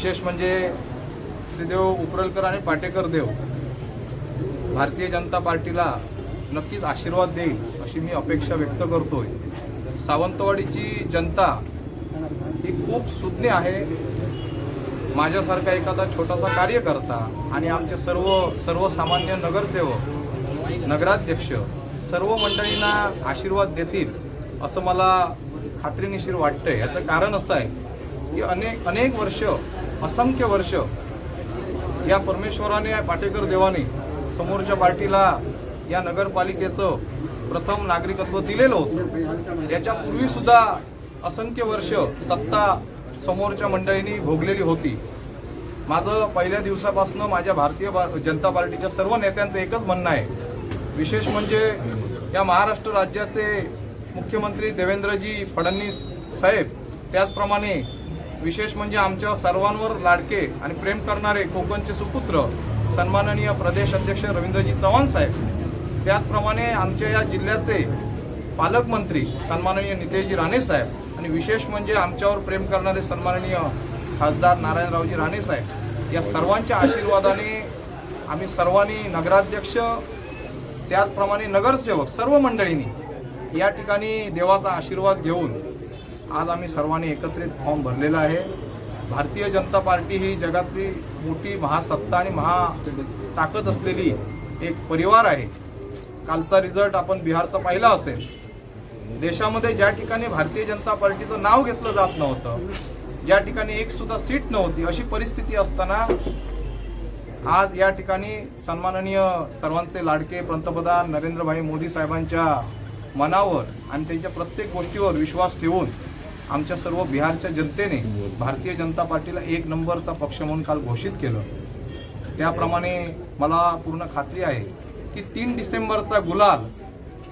विशेष म्हणजे श्रीदेव उपरलकर आणि पाटेकर देव भारतीय जनता पार्टीला नक्कीच आशीर्वाद देईल अशी मी अपेक्षा व्यक्त करतोय. सावंतवाडीची जनता ही खूप सुज्ञ आहे. माझ्यासारखा एखादा छोटासा कार्यकर्ता आणि आमचे सर्व सर्वसामान्य नगरसेवक नगराध्यक्ष सर्व मंडळींना आशीर्वाद देतील असं मला खात्रीनिशीर वाटतंय. याचं कारण असं आहे की अनेक अनेक वर्ष असंख्य वर्ष या परमेश्वराने पाटेकर देवाने समोरच्या पार्टीला या नगरपालिकेचं प्रथम नागरिकत्व दिलेलं होतं. याच्यापूर्वी सुद्धा असंख्य वर्ष सत्ता समोरच्या मंडळींनी भोगलेली होती. माझं पहिल्या दिवसापासून माझ्या भारतीय बा- जनता पार्टीच्या सर्व नेत्यांचं एकच म्हणणं आहे. विशेष म्हणजे या महाराष्ट्र राज्याचे मुख्यमंत्री देवेंद्रजी फडणवीस साहेब त्याचप्रमाणे विशेष म्हणजे आमच्या सर्वांवर लाडके आणि प्रेम करणारे कोकणचे सुपुत्र सन्माननीय प्रदेश अध्यक्ष रवींद्रजी चव्हाण साहेब त्याचप्रमाणे आमच्या या जिल्ह्याचे पालकमंत्री सन्माननीय नितेशजी राणे साहेब आणि विशेष म्हणजे आमच्यावर प्रेम करणारे सन्माननीय खासदार नारायणरावजी राणे साहेब या सर्वांच्या आशीर्वादाने आम्ही सर्वांनी नगराध्यक्ष त्याचप्रमाणे नगरसेवक सर्व मंडळींनी या ठिकाणी देवाचा आशीर्वाद घेऊन आज आम्ही सर्वांनी एकत्रित फॉर्म भरलेला आहे. भारतीय जनता पार्टी ही जगातली मोठी महासत्ता आणि महा ताकद असलेली एक परिवार आहे. कालचा रिझल्ट आपण बिहारचा पाहिला असेल. देशामध्ये ज्या ठिकाणी भारतीय जनता पार्टीचं नाव घेतलं जात नव्हतं ज्या ठिकाणी एक सुद्धा सीट नव्हती अशी परिस्थिती असताना आज या ठिकाणी सन्माननीय सर्वांचे लाडके पंतप्रधान नरेंद्रभाई मोदी साहेबांच्या मनावर आणि त्यांच्या प्रत्येक गोष्टीवर विश्वास ठेवून आमच्या सर्व बिहारच्या जनतेने भारतीय जनता पार्टीला एक नंबरचा पक्ष म्हणून काल घोषित केलं. त्याप्रमाणे मला पूर्ण खात्री आहे की तीन डिसेंबरचा गुलाल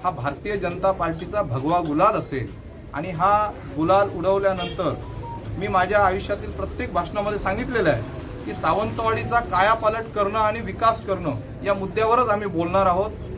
हा भारतीय जनता पार्टीचा भगवा गुलाल असेल आणि हा गुलाल उडवल्यानंतर मी माझ्या आयुष्यातील प्रत्येक भाषणामध्ये सांगितलेलं आहे की सावंतवाडीचा कायापालट करणं आणि विकास करणं या मुद्द्यावरच आम्ही बोलणार आहोत.